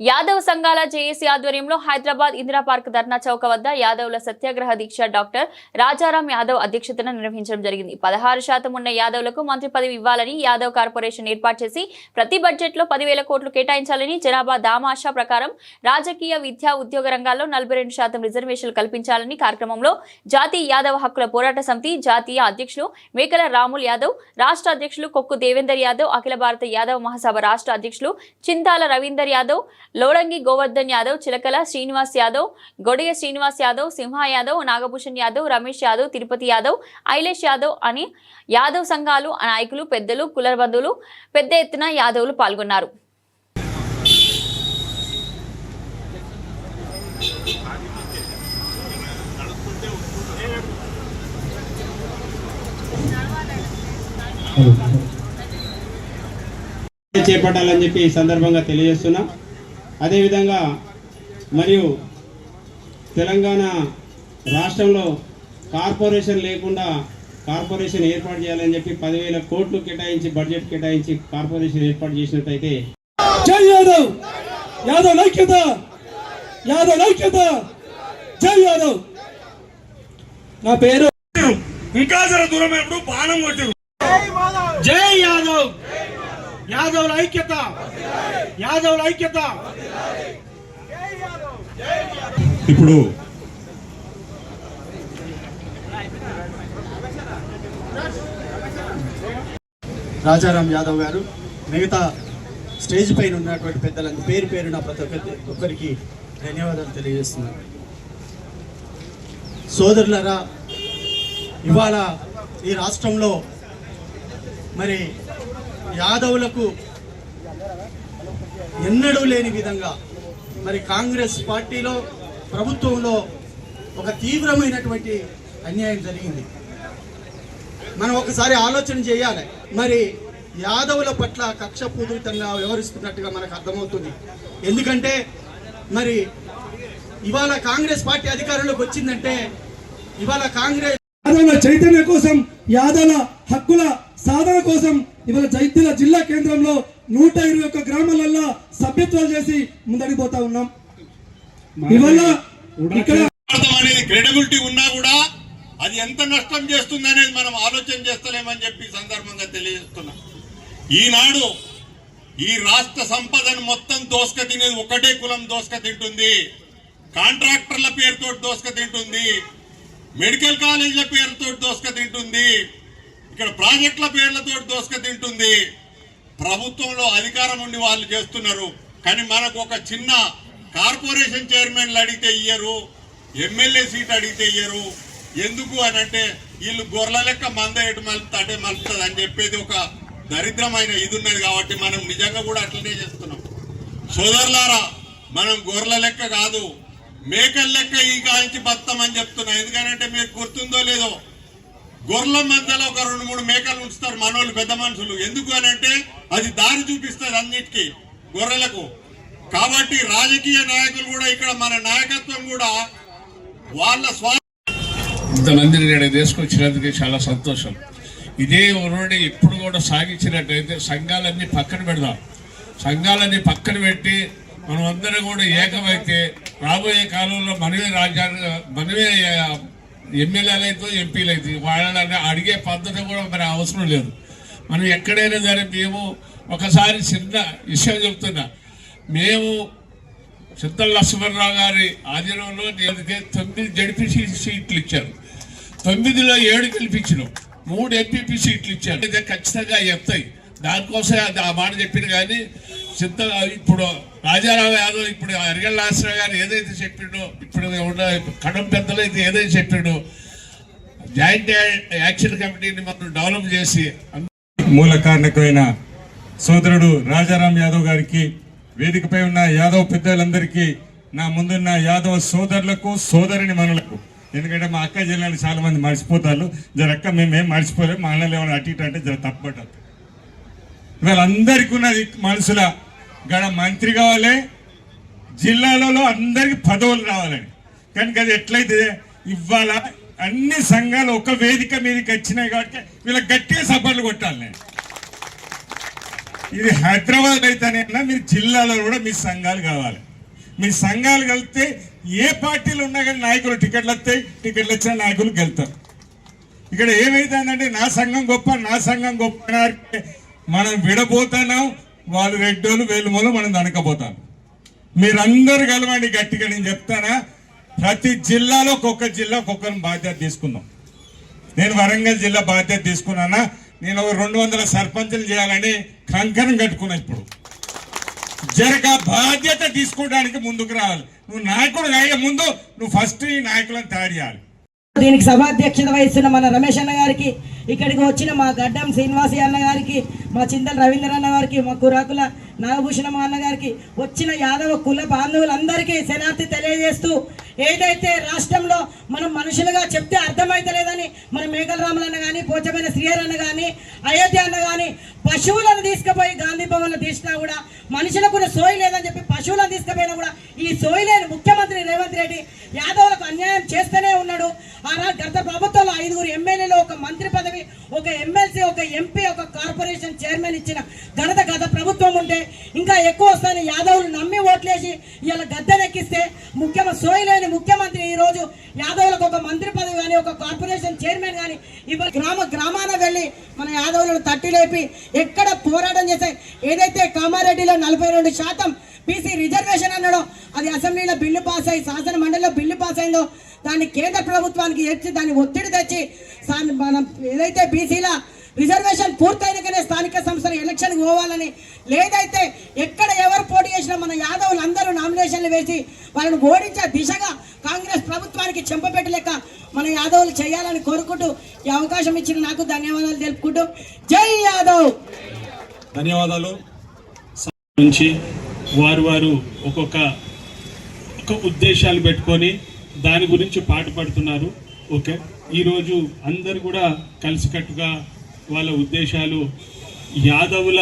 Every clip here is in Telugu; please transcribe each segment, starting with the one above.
యాదవ్ సంఘాల జేఏసీ ఆధ్వర్యంలో హైదరాబాద్ ఇందిరా పార్క్ ధర్నా చౌక వద్ద యాదవ్ల సత్యాగ్రహ దీక్ష డాక్టర్ రాజారాం యాదవ్ అధ్యక్షతన నిర్వహించడం జరిగింది. పదహారు శాతం ఉన్న యాదవ్లకు మంత్రి పదవి ఇవ్వాలని యాదవ్ కార్పొరేషన్ ఏర్పాటు చేసి ప్రతి బడ్జెట్లో పదివేల కోట్లు కేటాయించాలని జనాభా దామాషా ప్రకారం రాజకీయ విద్యా ఉద్యోగ రంగాల్లో నలభై రెండు శాతం రిజర్వేషన్లు కల్పించాలని కార్యక్రమంలో జాతీయ యాదవ్ హక్కుల పోరాట సమితి జాతీయ అధ్యక్షులు మేకల రాముల్ యాదవ్ రాష్ట్ర అధ్యక్షులు కొక్కు దేవేందర్ యాదవ్ అఖిల భారత యాదవ్ మహాసభ రాష్ట్ర అధ్యక్షులు చింతాల రవీందర్ యాదవ్ లోడంగి గోవర్ధన్ యాదవ్ చిలకల శ్రీనివాస్ యాదవ్ గొడియ శ్రీనివాస్ యాదవ్ సింహ యాదవ్ నాగభూషణ్ యాదవ్ రమేష్ యాదవ్ తిరుపతి యాదవ్ ఐలేష్ యాదవ్ అని యాదవ్ సంఘాలు నాయకులు పెద్దలు కుల పెద్ద ఎత్తున యాదవులు పాల్గొన్నారు. చేపట్టాలని చెప్పి ఈ సందర్భంగా తెలియజేస్తున్నా. అదేవిధంగా మరియు తెలంగాణ రాష్ట్రంలో కార్పొరేషన్ లేకుండా కార్పొరేషన్ ఏర్పాటు చేయాలని చెప్పి పదివేల కోట్లు కేటాయించి బడ్జెట్ కేటాయించి కార్పొరేషన్ ఏర్పాటు చేసినట్టయితే జై యాదవ్! యాదవ్ ఐక్యత! యాదవ్ ఐక్యత! జై యాదవ్! నా పేరు ఇంకా జర దూరమైనప్పుడు బాణం కొట్టారు. జై యాదవ్! యాదవ్ ఐక్యత! యాదవ్ ఐక్యత! ఇప్పుడు రాజారాం యాదవ్ గారు మిగతా స్టేజ్ పైన ఉన్నటువంటి పెద్దలందరూ పేరు పేరున ప్రతి ఒక్కరి ఒక్కరికి ధన్యవాదాలు తెలియజేస్తున్నాను. సోదరులరా ఇవాళ ఈ రాష్ట్రంలో మరి యాదవులకు ఎన్నడూ లేని విధంగా మరి కాంగ్రెస్ పార్టీలో ప్రభుత్వంలో ఒక తీవ్రమైనటువంటి అన్యాయం జరిగింది. మనం ఒకసారి ఆలోచన చేయాలి. మరి యాదవుల పట్ల కక్షపూరితంగా వ్యవహరిస్తున్నట్టుగా మనకు అర్థమవుతుంది. ఎందుకంటే మరి ఇవాళ కాంగ్రెస్ పార్టీ అధికారంలోకి వచ్చిందంటే ఇవాళ కాంగ్రెస్ చైతన్య కోసం యాదవుల హక్కుల సాధన కోసం ఇవాళ జైత్యాల జిల్లా కేంద్రంలో నూట ఇరవై ఒక్క గ్రామాలలో సభ్యత్వాలు చేసి ముందడికి పోతా ఉన్నాం. ఇవాళ ఇక్కడ భారతం అనేది క్రెడిబిలిటీ ఉన్నా కూడా అది ఎంత నష్టం చేస్తుంది అనేది మనం ఆలోచన చేస్తలేమని చెప్పి సందర్భంగా తెలియజేస్తున్నా. ఈనాడు ఈ రాష్ట్ర సంపదను మొత్తం దోసుక తినేది ఒకటే కులం దోసుక తింటుంది. కాంట్రాక్టర్ల పేరుతో దోసుక తింటుంది. మెడికల్ కాలేజీల పేరుతో దోసుక తింటుంది. ఇక్కడ ప్రాజెక్టుల పేర్లతో దోసుక తింటుంది. ప్రభుత్వంలో అధికారం ఉండి వాళ్ళు చేస్తున్నారు. కానీ మనకు ఒక చిన్న కార్పొరేషన్ చైర్మన్లు అడిగితే ఇయ్యరు ఎమ్మెల్యే సీట్ అడిగితే ఇయ్యరు. ఎందుకు అని అంటే వీళ్ళు గొర్రెల లెక్క మంద ఎటు మలుపుతా అంటే మలుపుతుంది అని చెప్పేది ఒక దరిద్రమైన ఇది ఉన్నది కాబట్టి మనం నిజంగా కూడా అట్లనే చేస్తున్నాం. సోదరులారా మనం గొర్రెల లెక్క కాదు మేకల లెక్క ఈ గాంచి అని చెప్తున్నా. ఎందుకంటే మీకు గుర్తుందో లేదో గొర్రెల మధ్యలో ఒక రెండు మూడు మేకలు ఉంచుతారు మనోళ్ళు పెద్ద మనుషులు. ఎందుకు అని అంటే అది దారి చూపిస్తుంది అన్నిటికీ గొర్రెలకు. కాబట్టి రాజకీయ నాయకులు కూడా ఇక్కడ మన నాయకత్వం కూడా వాళ్ళ స్వా ఇంతమందిని నేను తీసుకొచ్చినందుకు చాలా సంతోషం. ఇదే ఉరుడి ఇప్పుడు కూడా సాగించినట్టయితే సంఘాలన్నీ పక్కన పెడదాం. సంఘాలన్నీ పక్కన పెట్టి మనం అందరం కూడా ఏకమైతే రాబోయే కాలంలో మనమే రాజ్యాంగ మనమే ఎమ్మెల్యేలు అయితే ఎంపీలు అయితే వాళ్ళని అడిగే పద్ధతి కూడా మరి అవసరం లేదు. మనం ఎక్కడైనా సరే మేము ఒకసారి చిన్న విషయం చెప్తున్నా. మేము చింతల లక్ష్మణరావు గారి ఆధీనంలో నేటికి తొమ్మిది జడిపిసి సీట్లు ఇచ్చారు తొమ్మిదిలో ఏడు గెలిపించినాం. మూడు ఎంపీపీ సీట్లు ఇచ్చారు. అయితే ఖచ్చితంగా ఎత్తాయి దానికోసం ఆ మాట చెప్పిన కానీ చింత ఇప్పుడు రాజారావు యాదవ్ ఇప్పుడు అరిగల్ నాగేశ్వరరావు గారు ఏదైతే చెప్పిండో ఇప్పుడు ఉన్న కడం పెద్దలు అయితే ఏదైతే చెప్పిండో జాయింట్ యాక్షన్ కమిటీని మనం డెవలప్ చేసి మూల కారణకమైన సోదరుడు రాజారాం యాదవ్ గారికి వేదికపై ఉన్న యాదవ్ పెద్దలందరికీ నా ముందున్న యాదవ్ సోదరులకు సోదరుని మనులకు. ఎందుకంటే మా అక్క జిల్లాలో చాలా మంది మర్చిపోతారు. జర అక్క మేమేం మర్చిపోలేము మా అన్నలు ఏమైనా అటు ఇటు అంటే జర తప్పబడ్డారు. వీళ్ళందరికీ ఉన్నది మనసుల గడ మంత్రి కావాలి జిల్లాలలో అందరికి పదవులు రావాలని. కనుక అది ఎట్లయితే ఇవాళ అన్ని సంఘాలు ఒక వేదిక మీదకి వచ్చినాయి కాబట్టి వీళ్ళకి గట్టిగా సపోర్ట్లు కొట్టాలి నేను. ఇది హైదరాబాద్ అయితేనే మీరు జిల్లాలో కూడా మీ సంఘాలు కావాలి. మీ సంఘాలు కలిస్తే ఏ పార్టీలు ఉన్నా కానీ నాయకులు టికెట్లు వస్తాయి టికెట్లు వచ్చిన నాయకులు గెలుతారు ఇక్కడ ఏమైతుందంటే నా సంఘం గొప్ప నా సంఘం గొప్ప అంటే మనం విడబోతున్నాం వాళ్ళు రెడ్డోళ్ళు వేలుమూలు మనం దనకపోతాం మీరందరూ కలవండి గట్టిగా నేను చెప్తానా? ప్రతి జిల్లాలో ఒక్కొక్క జిల్లా ఒక్కొక్కరిని బాధ్యత తీసుకుందాం. నేను వరంగల్ జిల్లా బాధ్యత తీసుకున్నానా? నేను ఒక రెండు వందల సర్పంచులు చేయాలని కంకణం కట్టుకున్నా ఇప్పుడు. జరగ బాధ్యత తీసుకోవడానికి ముందుకు రావాలి. నువ్వు నాయకుడు కాయ ముందు నువ్వు ఫస్ట్ ఈ నాయకులను తయారు చేయాలి. దీనికి సభాధ్యక్షత వహిస్తున్న మన రమేష్ అన్న గారికి ఇక్కడికి వచ్చిన మా గడ్డం శ్రీనివాసి అన్న గారికి మా చింతల రవీంద్ర అన్న గారికి మా కురాకుల నాగభూషణం అన్న గారికి వచ్చిన యాదవ కుల బాంధవులందరికీ శనార్థి తెలియజేస్తూ ఏదైతే రాష్ట్రంలో మనం మనుషులుగా చెప్తే అర్థమైతలేదని మన మేకల రాములన్న కానీ పోచమైన శ్రీహర్ అన్న కానీ అయోధ్య అన్న కానీ పశువులను తీసుకుపోయి గాంధీ భవన్లో తీసినా కూడా మనుషులకు కూడా సోయి లేదని చెప్పి పశువులను తీసుకుపోయినా కూడా ఈ సోయి లేని ముఖ్యమంత్రి రేవంత్ రెడ్డి యాదవులకు అన్యాయం చేస్తూనే ఉన్నాడు. ఆ గత ప్రభుత్వంలో ఐదుగురు ఎమ్మెల్యేలు ఒక మంత్రి పదవి ఒక ఎమ్మెల్సీ ఒక ఎంపీ ఒక కార్పొరేషన్ చైర్మన్ ఇచ్చిన ఘనత గత ప్రభుత్వం ఉంటే ఇంకా ఎక్కువ వస్తాయని యాదవులు నమ్మి ఓట్లేసి ఇలా గద్దెనెక్కిస్తే ముఖ్యమంత్రి సోయలేని ముఖ్యమంత్రి ఈ రోజు యాదవులకు ఒక మంత్రి పదవి కానీ ఒక కార్పొరేషన్ చైర్మన్ కానీ ఇవాళ గ్రామ గ్రామాన వెళ్ళి మన యాదవులను తట్టి లేపి ఎక్కడ పోరాటం చేస్తే ఏదైతే కామారెడ్డిలో నలభై రెండు శాతం బీసీ రిజర్వేషన్ అన్నాడో అది అసెంబ్లీలో బిల్లు పాస్ అయ్యి శాసన మండలిలో బిల్లు పాస్ అయిందో దాన్ని కేంద్ర ప్రభుత్వానికి ఎత్తి దాన్ని ఒత్తిడి తెచ్చి మనం ఏదైతే బీసీల రిజర్వేషన్ పూర్తయినకనే స్థానిక సంస్థల ఎలక్షన్ పోవాలని లేదైతే ఎక్కడ ఎవరు పోటీ చేసినా మన యాదవులు అందరూ నామినేషన్లు వేసి వాళ్ళని ఓడించే దిశగా కాంగ్రెస్ ప్రభుత్వానికి చెంపపెట్టలేక మన యాదవులు చేయాలని కోరుకుంటూ ఈ అవకాశం ఇచ్చిన నాకు ధన్యవాదాలు తెలుపుకుంటూ. జై యాదవ్! ధన్యవాదాలు. నుంచి వారు వారు ఒక్కొక్క ఒక ఉద్దేశాలు పెట్టుకొని దాని గురించి పాటు పడుతున్నారు ఓకే. ఈరోజు అందరు కూడా కలిసికట్టుగా వాళ్ళ ఉద్దేశాలు యాదవుల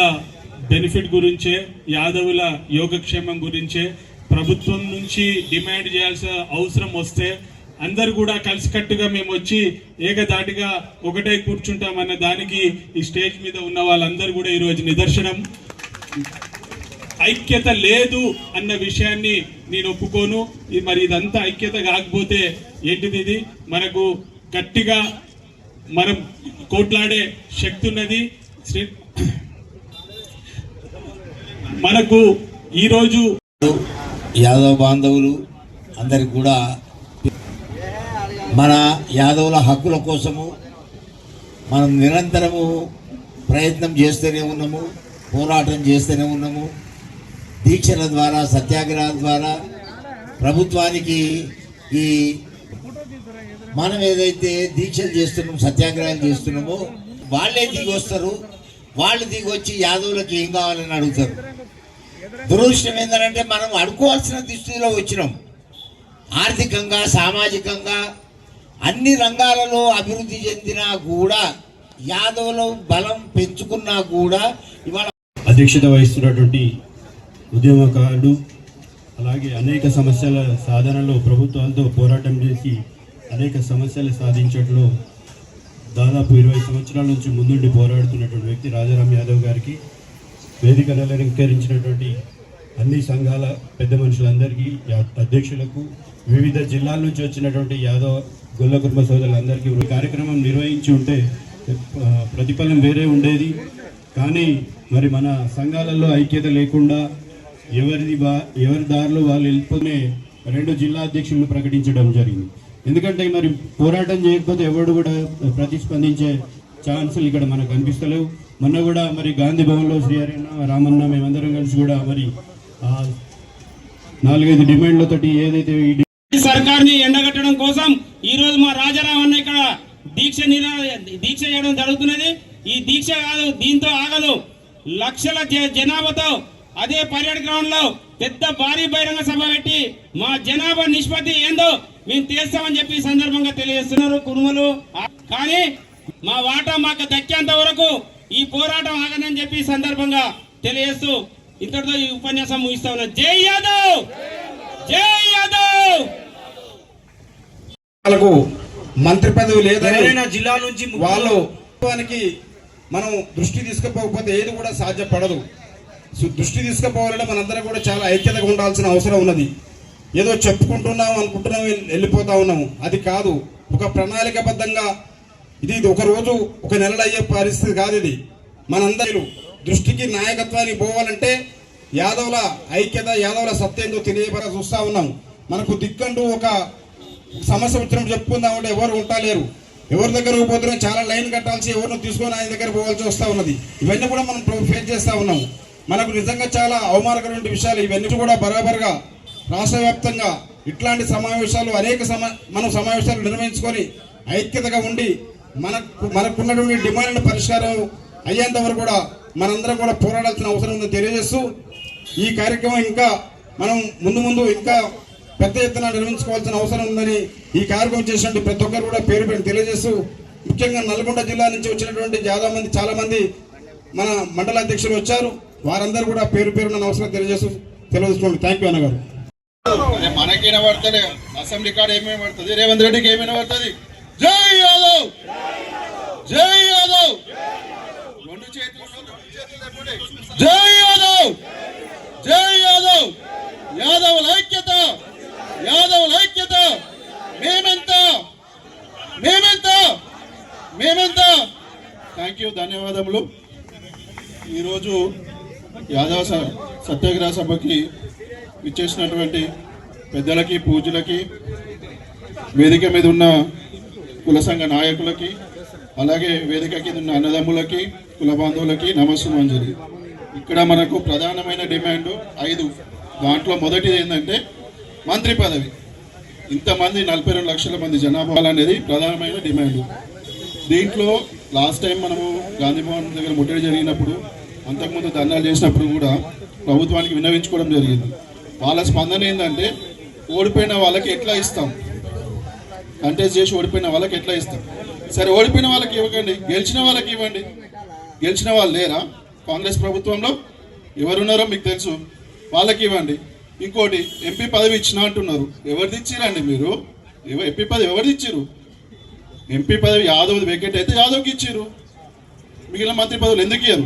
బెనిఫిట్ గురించే యాదవుల యోగక్షేమం గురించే ప్రభుత్వం నుంచి డిమాండ్ చేయాల్సిన అవసరం వస్తే అందరు కూడా కలిసికట్టుగా మేము వచ్చి ఏకదాటిగా ఒకటే కూర్చుంటామన్న దానికి ఈ స్టేజ్ మీద ఉన్న వాళ్ళందరూ కూడా ఈరోజు నిదర్శనం. ఐక్యత లేదు అన్న విషయాన్ని నేను ఒప్పుకోను. ఇది మరి ఇదంతా ఐక్యత కాకపోతే ఏంటిది ఇది? మనకు గట్టిగా మనం కోట్లాడే శక్తి ఉన్నది. మనకు ఈరోజు యాదవ బాంధవులు అందరికి కూడా మన యాదవుల హక్కుల కోసము మనం నిరంతరము ప్రయత్నం చేస్తూనే ఉన్నాము పోరాటం చేస్తూనే ఉన్నాము. దీక్షల ద్వారా సత్యాగ్రహాల ద్వారా ప్రభుత్వానికి ఈ మనం ఏదైతే దీక్షలు చేస్తున్నామో సత్యాగ్రహాలు చేస్తున్నామో వాళ్ళే దిగి వస్తారు వాళ్ళు దిగి వచ్చి యాదవులకు ఏం కావాలని అడుగుతారు. దురదృష్టం ఏంటంటే మనం అడుకోవాల్సిన దుస్థితిలో వచ్చినాం. ఆర్థికంగా సామాజికంగా అన్ని రంగాలలో అభివృద్ధి చెందినా కూడా యాదవులు బలం పెంచుకున్నా కూడా ఇవాళ అధ్యక్షత వహిస్తున్నటువంటి ఉద్యమకారుడు అలాగే అనేక సమస్యల సాధనలో ప్రభుత్వాలతో పోరాటం చేసి అనేక సమస్యలు సాధించడంలో దాదాపు ఇరవై సంవత్సరాల నుంచి ముందుండి పోరాడుతున్నటువంటి వ్యక్తి రాజారాం యాదవ్ గారికి వేదిక అలంకరించినటువంటి అన్ని సంఘాల పెద్ద మనుషులందరికీ యా- అధ్యక్షులకు వివిధ జిల్లాల నుంచి వచ్చినటువంటి యాదవ్ గొల్ల కుటుంబ సోదరులందరికీ ఈ కార్యక్రమం నిర్వహించి ఉంటే ప్రతిఫలం వేరే ఉండేది. కానీ మరి మన సంఘాలలో ఐక్యత లేకుండా ఎవరిది బా ఎవరి దారిలో వాళ్ళు వెళ్ళిపోతే రెండు జిల్లా అధ్యక్షులను ప్రకటించడం జరిగింది. ఎందుకంటే మరి పోరాటం చేయకపోతే ఎవడు కూడా ప్రతిస్పందించే ఛాన్సులు ఇక్కడ మనకు కనిపిస్తలేవు. మొన్న కూడా మరి గాంధీ భవన్లో శ్రీహరిన్న రామన్న మేమందరం కలిసి కూడా మరి నాలుగైదు డిమాండ్లతో ఏదైతే ఈ సర్కార్ని ఎండగట్టడం కోసం ఈ రోజు మా రాజారాం అన్న ఇక్కడ దీక్ష నిరా- దీక్ష చేయడం జరుగుతున్నది. ఈ దీక్ష కాదు దీంతో ఆగదు. లక్షల జ- జనాభాతో అదే పర్యటన గ్రౌండ్లో పెద్ద భారీ బహిరంగ సభ పెట్టి మా జనాభా నిష్పత్తి ఏందో మేము తీస్తామని చెప్పి సందర్భంగా తెలియజేస్తున్నారు కుటుంబాలు కానీ మా వాటా మాకు దక్కేంత వరకు ఈ పోరాటం ఆగదని చెప్పి సందర్భంగా తెలియజేస్తూ ఇంతటితో ఈ ఉపన్యాసం ముగిస్తా ఉన్నా. జై యాదవ్! జై యాదవ్! వాళ్ళకు మంత్రి పదవి లేదు జిల్లా నుంచి వాళ్ళు మనం దృష్టి తీసుకుపోకపోతే ఏది కూడా సాధ్యపడదు. దృష్టి తీసుకుపోవాలంటే మనందరం కూడా చాలా ఐక్యతగా ఉండాల్సిన అవసరం ఉన్నది. ఏదో చెప్పుకుంటున్నాం అనుకుంటున్నాం వెళ్ళిపోతా ఉన్నాము. అది కాదు. ఒక ప్రణాళికబద్ధంగా ఇది ఒక రోజు ఒక నెలలు అయ్యే పరిస్థితి కాదు ఇది. మనందరూ దృష్టికి నాయకత్వానికి పోవాలంటే యాదవుల ఐక్యత యాదవుల సత్యంతో తెలియబడ చూస్తూ ఉన్నాం. మనకు దిక్కంటూ ఒక సమస్య వచ్చినప్పుడు చెప్పుకుందామంటే ఎవరు ఉంటాలేరు ఎవరి దగ్గరకు పోతున్నాం చాలా లైన్ కట్టాల్సి ఎవరిని తీసుకొని ఆయన దగ్గర పోవాల్సి వస్తూ ఉన్నది. ఇవన్నీ కూడా మనం ఫేస్ చేస్తూ ఉన్నాం మనకు నిజంగా చాలా అవమానకరమైన విషయాలు. ఇవన్నీ కూడా బరాబర్గా రాష్ట్ర వ్యాప్తంగా ఇట్లాంటి సమావేశాలు అనేక సమా మనం సమావేశాలు నిర్వహించుకొని ఐక్యతగా ఉండి మనకు మనకున్నటువంటి డిమాండ్ పరిష్కారం అయ్యేంత వరకు కూడా మనందరం కూడా పోరాడాల్సిన అవసరం ఉందని తెలియజేస్తూ ఈ కార్యక్రమం ఇంకా మనం ముందు ముందు ఇంకా పెద్ద ఎత్తున నిర్వహించుకోవాల్సిన అవసరం ఉందని ఈ కార్యక్రమం చేసినటువంటి ప్రతి ఒక్కరు కూడా పేరు పెట్టి తెలియజేస్తూ ముఖ్యంగా నల్గొండ జిల్లా నుంచి వచ్చినటువంటి చాలా మంది చాలా మంది మన మండల అధ్యక్షులు వచ్చారు. వారందరూ కూడా పేరు పేరున్న అవసరం తెలియజేస్తూ తెలియజేసుకోండి థ్యాంక్ యూ అన్నగారు. అదే మనకి వినబడుతుంది అసెంబ్లీ కాడ ఏమేమి పడుతుంది? రేవంత్ రెడ్డికి ఏమి వినబడుతుంది జై యాదవ్! జై యాదవ్! రెండు చేతులు జై యాదవ్! జై యాదవ్! యాదవుల ఐక్యత! యాదవ్ ఐక్యత! మేమెంత? మేమెంత? మేమెంత? థ్యాంక్ యూ ధన్యవాదములు. ఈరోజు యాదవ స- సత్యాగ్రహ సభకి ఇచ్చేసినటువంటి పెద్దలకి పూజలకి వేదిక మీద ఉన్న కుల సంఘ నాయకులకి అలాగే వేదిక కింద ఉన్న అన్నదమ్ములకి కుల బాంధవులకి నమస్సుమంజలి. ఇక్కడ మనకు ప్రధానమైన డిమాండ్ ఐదు. దాంట్లో మొదటిది ఏంటంటే మంత్రి పదవి. ఇంతమంది నలభై రెండు లక్షల మంది జనాభా అనేది ప్రధానమైన డిమాండ్. దీంట్లో లాస్ట్ టైం మనము గాంధీ భవన్ దగ్గర ముట్టడి జరిగినప్పుడు అంతకుముందు ధర్నాలు చేసినప్పుడు కూడా ప్రభుత్వానికి విన్నవించుకోవడం జరిగింది. వాళ్ళ స్పందన ఏంటంటే ఓడిపోయిన వాళ్ళకి ఎట్లా ఇస్తాం? కంటెస్ట్ చేసి ఓడిపోయిన వాళ్ళకి ఎట్లా ఇస్తాం? సరే ఓడిపోయిన వాళ్ళకి ఇవ్వకండి. గెలిచిన వాళ్ళకి ఇవ్వండి. గెలిచిన వాళ్ళు లేరా? కాంగ్రెస్ ప్రభుత్వంలో ఎవరున్నారో మీకు తెలుసు. వాళ్ళకి ఇవ్వండి. ఇంకోటి ఎంపీ పదవి ఇచ్చిన అంటున్నారు. ఎవరిది ఇచ్చిరండి మీరు? ఎంపీ పదవి ఎవరిది ఇచ్చిరు? ఎంపీ పదవి యాదవ్ వెకెట్ అయితే యాదవ్కి ఇచ్చిరు. మిగిలిన మంత్రి పదవులు ఎందుకు ఇయ్యరు?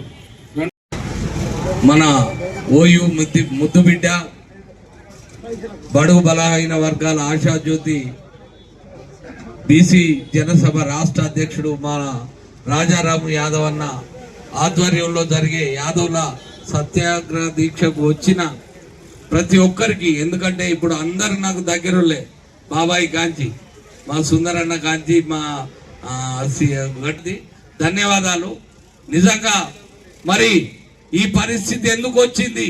మన ఓయు ముద్దు ముద్దు బిడ్డ బడుగు బలహీన వర్గాల ఆశాజ్యోతి బీసీ జనసభ రాష్ట్ర అధ్యక్షుడు మన రాజారాము యాదవ్ అన్న ఆధ్వర్యంలో జరిగే యాదవ్ల సత్యాగ్రహ దీక్షకు వచ్చిన ప్రతి ఒక్కరికి ఎందుకంటే ఇప్పుడు అందరు నాకు దగ్గరులే బాబాయి కాంచి మా సుందరన్న కాంచి మా గట్టి ధన్యవాదాలు. నిజంగా మరి ఈ పరిస్థితి ఎందుకు వచ్చింది?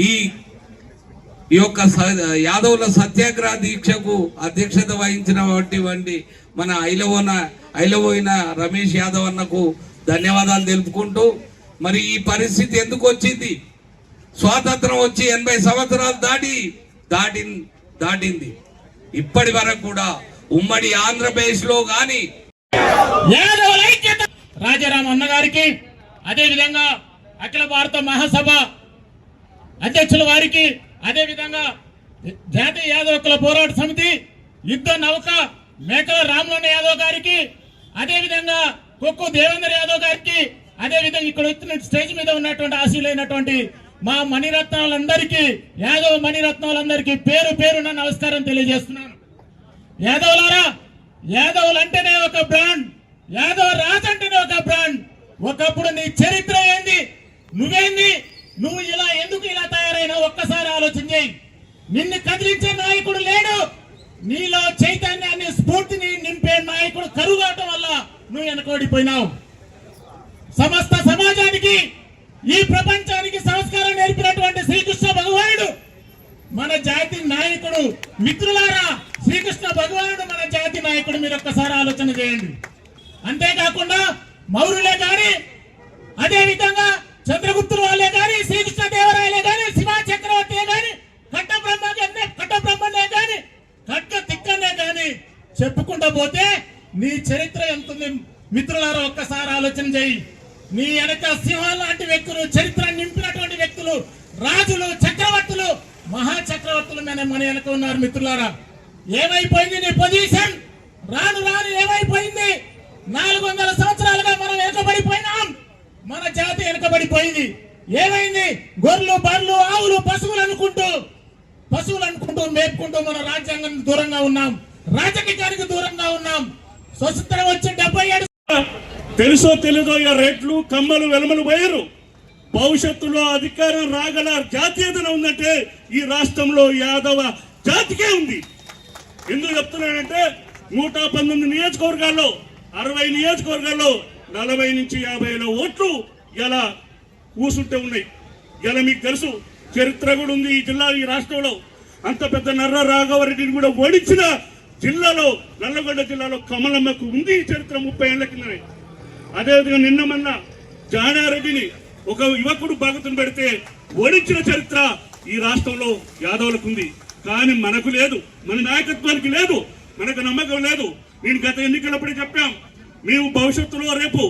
ఈ ఈ యొక్క స- యాదవుల సత్యాగ్రహ దీక్షకు అధ్యక్షత వహించినటువంటి మన ఐలవోన ఐలవోయిన రమేష్ యాదవ్ అన్నకు ధన్యవాదాలు తెలుపుకుంటూ మరి ఈ పరిస్థితి ఎందుకు వచ్చింది? స్వాతంత్రం వచ్చి ఎనభై సంవత్సరాలు దాటి దాటి దాటింది. ఇప్పటి వరకు కూడా ఉమ్మడి ఆంధ్రప్రదేశ్లో గాని రాజారాం అన్నగారికి అదే విధంగా అఖిల భారత మహాసభ అధ్యక్షుల వారికి అదేవిధంగా జాతీయ యాదవ కుల పోరాట సమితి యుద్ధ నౌక మేకల రామలోన యాదవ్ గారికి అదేవిధంగా కుక్కు కొక్కు దేవేంద్ర యాదవ్ గారికి అదేవిధంగా ఇక్కడ వచ్చిన స్టేజ్ మీద ఉన్నటువంటి ఆశీలైనటువంటి మా మణిరత్నాలందరికీ యాదవ మణిరత్నాలందరికీ పేరు పేరున నమస్కారం తెలియజేస్తున్నాను. యాదవులారా యాదవులు అంటేనే ఒక బ్రాండ్ యాదవ్ రాజ్ అంటేనే ఒక బ్రాండ్. ఒకప్పుడు నీ చరిత్ర ఏంది? నువ్వేంది? నువ్వు ఇలా ఎందుకు ఇలా తయారైనా? ఒక్కసారి ఆలోచన చేయి. నిన్ను కదిలించే నాయకుడు లేడు. నీలో చైతన్యాన్ని స్ఫూర్తిని నింపే నాయకుడు కరువు వల్ల నువ్వు వెనకోడిపోయినావు సమస్త సమాజానికి ఈ ప్రపంచానికి సంస్కారం నేర్పినటువంటి శ్రీకృష్ణ భగవానుడు మన జాతి నాయకుడు మిత్రులారా శ్రీకృష్ణ భగవానుడు మన జాతి నాయకుడు. మీరు ఒక్కసారి ఆలోచన చేయండి. అంతేకాకుండా మౌరులే కానీ అదే విధంగా చంద్రగుప్తులు వాళ్ళే గాని శ్రీకృష్ణదేవరాయలే గాని శివా చక్రవర్తి గాని కట్ట బ్రహ్మనే కట్ట బ్రహ్మనే గాని కట్ట తిక్కనే గాని చెప్పుకుంటూ పోతే నీ చరిత్ర ఎంత ఉంది మిత్రులారా ఒక్కసారి ఆలోచన చేయి. నీ వెనక సింహం లాంటి వ్యక్తులు చరిత్ర నింపినటువంటి వ్యక్తులు రాజులు చక్రవర్తులు మహా చక్రవర్తులు మన మన వెనక ఉన్నారు మిత్రులారా. ఏమైపోయింది నీ పొజిషన్? రాను రాను ఏమైపోయింది? నాలుగు వందల సంవత్సరాలుగా మనం వెనుకబడిపోయినాం. మన జాతి వెనుకబడిపోయింది. ఏమైంది? గొర్రెలు బర్రెలు ఆవులు పశువులు అనుకుంటూ పశువులు అనుకుంటూ మేపుకుంటూ మన రాజ్యాంగానికి దూరంగా ఉన్నాం. రాజకీయానికి దూరంగా ఉన్నాం. స్వతంత్రం వచ్చి డెబ్బై ఏడు తెలుసో తెలుగో రేట్లు కమ్మలు వెలమలు పోయారు భవిష్యత్తులో అధికారం రాగల జాతి ఏదైనా ఉందంటే ఈ రాష్ట్రంలో యాదవ జాతికే ఉంది. ఎందుకు చెప్తున్నానంటే నూట పంతొమ్మిది నియోజకవర్గాల్లో అరవై నియోజకవర్గాల్లో నలభై నుంచి యాభైలో ఓట్లు ఇలా కూసుంటే ఉన్నాయి. ఇలా మీకు తెలుసు చరిత్ర కూడా ఉంది ఈ జిల్లా ఈ రాష్ట్రంలో. అంత పెద్ద నర్ర రాఘవరెడ్డిని కూడా ఓడించిన జిల్లాలో నల్లగొండ జిల్లాలో కమలమ్మకు ఉంది ఈ చరిత్ర ముప్పై ఏళ్ళ కిందనే. అదేవిధంగా నిన్న మొన్న జానారెడ్డిని ఒక యువకుడు బాగుతుని పెడితే ఓడించిన చరిత్ర ఈ రాష్ట్రంలో యాదవులకు ఉంది. కానీ మనకు లేదు మన నాయకత్వానికి లేదు మనకు నమ్మకం లేదు. నేను గత ఎన్నికలప్పుడే చెప్పాం మేము భవిష్యత్తులో రేపు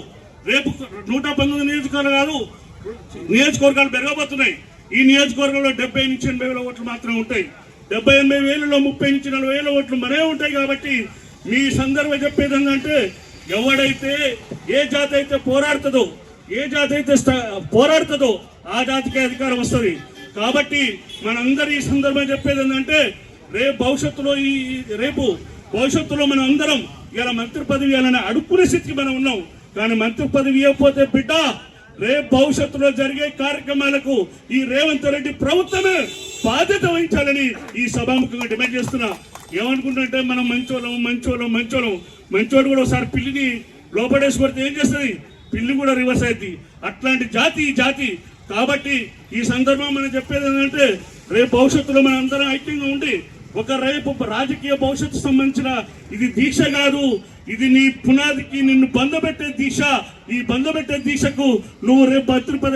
రేపు నూట పంతొమ్మిది నియోజకవర్గాలు నియోజకవర్గాలు పెరగబోతున్నాయి. ఈ నియోజకవర్గంలో డెబ్బై నుంచి ఎనభై వేల ఓట్లు మాత్రమే ఉంటాయి. డెబ్బై ఎనభై వేలలో ముప్పై నుంచి నలభై వేల ఓట్లు మరే ఉంటాయి కాబట్టి మీ సందర్భం చెప్పేది ఏంటంటే ఎవడైతే ఏ జాతి అయితే పోరాడుతుందో ఏ జాతి అయితే పోరాడుతుందో ఆ జాతికి అధికారం వస్తుంది. కాబట్టి మనందరి ఈ సందర్భం చెప్పేది ఏంటంటే రేపు భవిష్యత్తులో ఈ రేపు భవిష్యత్తులో మనం అందరం ఇలా మంత్రి పదవి ఇవ్వాలని అడుక్కునే స్థితికి మనం ఉన్నాం. కానీ మంత్రి పదవి ఇవ్వకపోతే బిడ్డ రేపు భవిష్యత్తులో జరిగే కార్యక్రమాలకు ఈ రేవంత్ రెడ్డి ప్రభుత్వమే బాధ్యత వహించాలని ఈ సభాముఖంగా డిమాండ్ చేస్తున్నా. ఏమనుకుంటుంటే మనం మంచోళం మంచోళం మంచోళం మంచోడు కూడా ఒకసారి పిల్లిని లోపడేసి ఏం చేస్తుంది? పిల్లి కూడా రివర్స్ అయింది అట్లాంటి జాతి ఈ జాతి. కాబట్టి ఈ సందర్భం మనం చెప్పేది ఏంటంటే రేపు భవిష్యత్తులో మనం అందరం ఐక్యంగా ఉండి ఒక రేపు రాజకీయ భవిష్యత్తు సంబంధించిన ఇది దీక్ష కాదు. ఇది నీ పునాదికి నిన్ను బంధపెట్టే దీక్ష ఈ బంధపెట్టే దీక్షకు నువ్వు రేపు భద్రపద